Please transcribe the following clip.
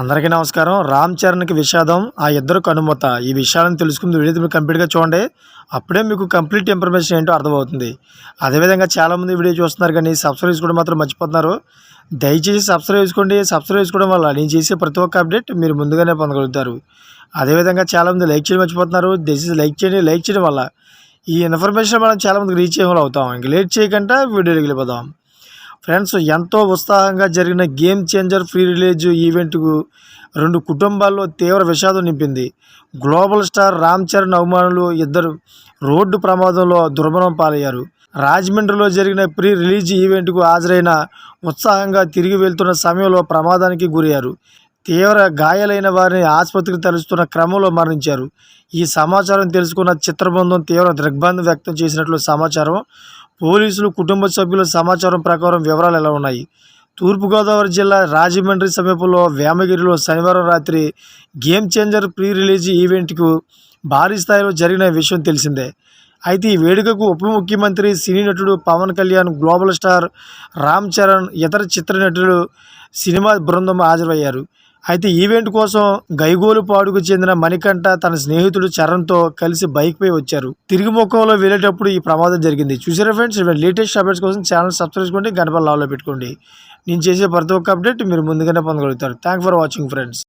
అందరికీ నమస్కారం. రామ్ చరణ్కి విషాదం ఆ ఇద్దరు కనుమత. ఈ విషయాలను తెలుసుకుంది వీడియో మీరు కంప్లీట్గా చూడండి. అప్పుడే మీకు కంప్లీట్ ఇన్ఫర్మేషన్ ఏంటో అర్థమవుతుంది. అదేవిధంగా చాలామంది వీడియో చూస్తున్నారు కానీ సబ్స్క్రైబ్ చేసుకోవడం మాత్రం మర్చిపోతున్నారు. దయచేసి సబ్స్క్రైబ్ చేసుకోండి. సబ్స్క్రైబ్ చేసుకోవడం వల్ల నేను చేసే ప్రతి ఒక్క అప్డేట్ మీరు ముందుగానే పొందగలుగుతారు. అదేవిధంగా చాలామంది లైక్ చేయడం మర్చిపోతున్నారు. దయచేసి లైక్ చేయండి. లైక్ చేయడం వల్ల ఈ ఇన్ఫర్మేషన్ మనం చాలామందికి రీచ్ అయ్యే అవుతాం. ఇంక లేట్ చేయకుండా వీడియోకి వెళ్ళిపోదాం. ఫ్రెండ్స్ ఎంతో ఉత్సాహంగా జరిగిన గేమ్ చేంజర్ ఫ్రీ రిలీజ్ ఈవెంట్కు రెండు కుటుంబాల్లో తీవ్ర విషాదం నింపింది. గ్లోబల్ స్టార్ రామ్ చరణ్ అవమానులు ఇద్దరు రోడ్డు ప్రమాదంలో దుర్మరణం పాలయ్యారు. రాజమండ్రిలో జరిగిన ప్రీ రిలీజ్ ఈవెంట్కు హాజరైన ఉత్సాహంగా తిరిగి వెళ్తున్న సమయంలో ప్రమాదానికి గురయ్యారు. తీవ్ర గాయాలైన వారిని ఆసుపత్రికి తరలిస్తున్న క్రమంలో మరణించారు. ఈ సమాచారం తెలుసుకున్న చిత్రబృందం తీవ్ర దిగ్బంధం వ్యక్తం చేసినట్లు సమాచారం. పోలీసులు కుటుంబ సభ్యుల సమాచారం ప్రకారం వివరాలు ఎలా ఉన్నాయి? తూర్పుగోదావరి జిల్లా రాజమండ్రి సమీపంలో వేమగిరిలో శనివారం రాత్రి గేమ్ చేంజర్ ప్రీ రిలీజ్ ఈవెంట్కు భారీ స్థాయిలో జరిగిన విషయం తెలిసిందే. అయితే ఈ వేడుకకు ఉప ముఖ్యమంత్రి సినీ నటుడు పవన్ కళ్యాణ్ గ్లోబల్ స్టార్ రామ్ చరణ్ ఇతర చిత్ర నటులు సినిమా బృందం హాజరయ్యారు. అయితే ఈవెంట్ కోసం గైగోలుపాడుకు చెందిన మణికంఠ తన స్నేహితుడు చరణ్తో కలిసి బైక్పై వచ్చారు. తిరిగి ముఖంలో వెళ్ళేటప్పుడు ఈ ప్రమాదం జరిగింది. చూసారా ఫ్రెండ్స్? లేటెస్ట్ అప్డేట్స్ కోసం ఛానల్ సబ్స్క్రైబ్ చేసుకోండి గణపల్ లావ్లో పెట్టుకోండి. నేను చేసే ప్రతి ఒక్క అప్డేట్ మీరు ముందుగానే పొందగలుగుతారు. Thank for watching friends.